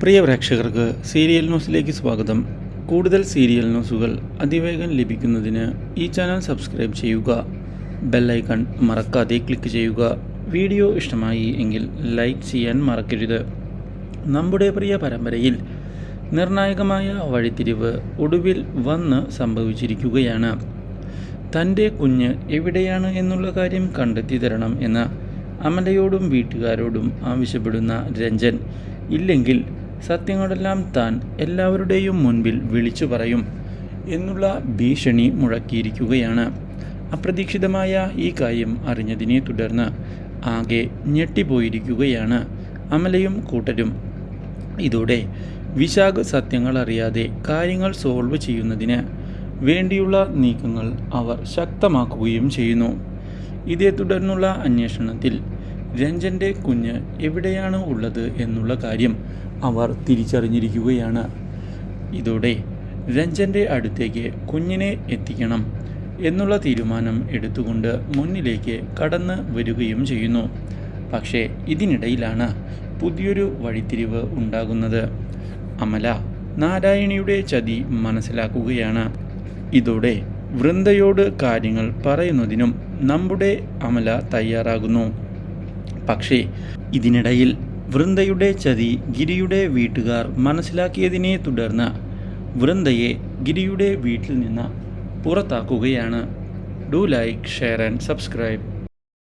പ്രിയ പ്രേക്ഷകർക്ക് സീരിയൽ ന്യൂസിലേക്ക് സ്വാഗതം. കൂടുതൽ സീരിയൽ ന്യൂസുകൾ അതിവേഗം ലഭിക്കുന്നതിന് ഈ ചാനൽ സബ്സ്ക്രൈബ് ചെയ്യുക. ബെല്ലൈക്കൺ മറക്കാതെ ക്ലിക്ക് ചെയ്യുക. വീഡിയോ ഇഷ്ടമായി എങ്കിൽ ലൈക്ക് ചെയ്യാൻ മറക്കരുത്. നമ്മുടെ പ്രിയ പരമ്പരയിൽ നിർണായകമായ വഴിത്തിരിവ് ഒടുവിൽ വന്ന് സംഭവിച്ചിരിക്കുകയാണ്. തന്റെ കുഞ്ഞ് എവിടെയാണ് എന്നുള്ള കാര്യം കണ്ടെത്തി തരണം എന്ന് അമലയോടും വീട്ടുകാരോടും ആവശ്യപ്പെടുന്ന രഞ്ജൻ. ഇല്ലെങ്കിൽ സത്യങ്ങളെല്ലാം താൻ എല്ലാവരുടെയും മുൻപിൽ വിളിച്ചു പറയും എന്നുള്ള ഭീഷണി മുഴക്കിയിരിക്കുകയാണ്. അപ്രതീക്ഷിതമായ ഈ കാര്യം അറിഞ്ഞതിനെ തുടർന്ന് ആകെ ഞെട്ടിപ്പോയിരിക്കുകയാണ് അമലയും കൂട്ടരും. ഇതോടെ വിശാഖ സത്യങ്ങൾ അറിയാതെ കാര്യങ്ങൾ സോൾവ് ചെയ്യുന്നതിന് വേണ്ടിയുള്ള നീക്കങ്ങൾ അവർ ശക്തമാക്കുകയും ചെയ്യുന്നു. ഇതേ തുടർന്നുള്ള അന്വേഷണത്തിൽ രഞ്ജന്റെ കുഞ്ഞ് എവിടെയാണ് ഉള്ളത് എന്നുള്ള കാര്യം അവർ തിരിച്ചറിഞ്ഞിരിക്കുകയാണ്. ഇതോടെ രഞ്ജന്റെ അടുത്തേക്ക് കുഞ്ഞിനെ എത്തിക്കണം എന്നുള്ള തീരുമാനം എടുത്തുകൊണ്ട് മുന്നിലേക്ക് കടന്ന് വരികയും ചെയ്യുന്നു. പക്ഷേ ഇതിനിടയിലാണ് പുതിയൊരു വഴിത്തിരിവ് ഉണ്ടാകുന്നത്. അമല നാരായണിയുടെ ചതി മനസ്സിലാക്കുകയാണ്. ഇതോടെ വൃന്ദയോട് കാര്യങ്ങൾ പറയുന്നതിനും നമ്മുടെ അമല തയ്യാറാകുന്നു. പക്ഷേ ഇതിനിടയിൽ വൃന്ദയുടെ ചതി ഗിരിയുടെ വീട്ടുകാർ മനസ്സിലാക്കിയതിനെ തുടർന്ന് വൃന്ദയെ ഗിരിയുടെ വീട്ടിൽ നിന്ന് പുറത്താക്കുകയാണ്. Do like share and subscribe.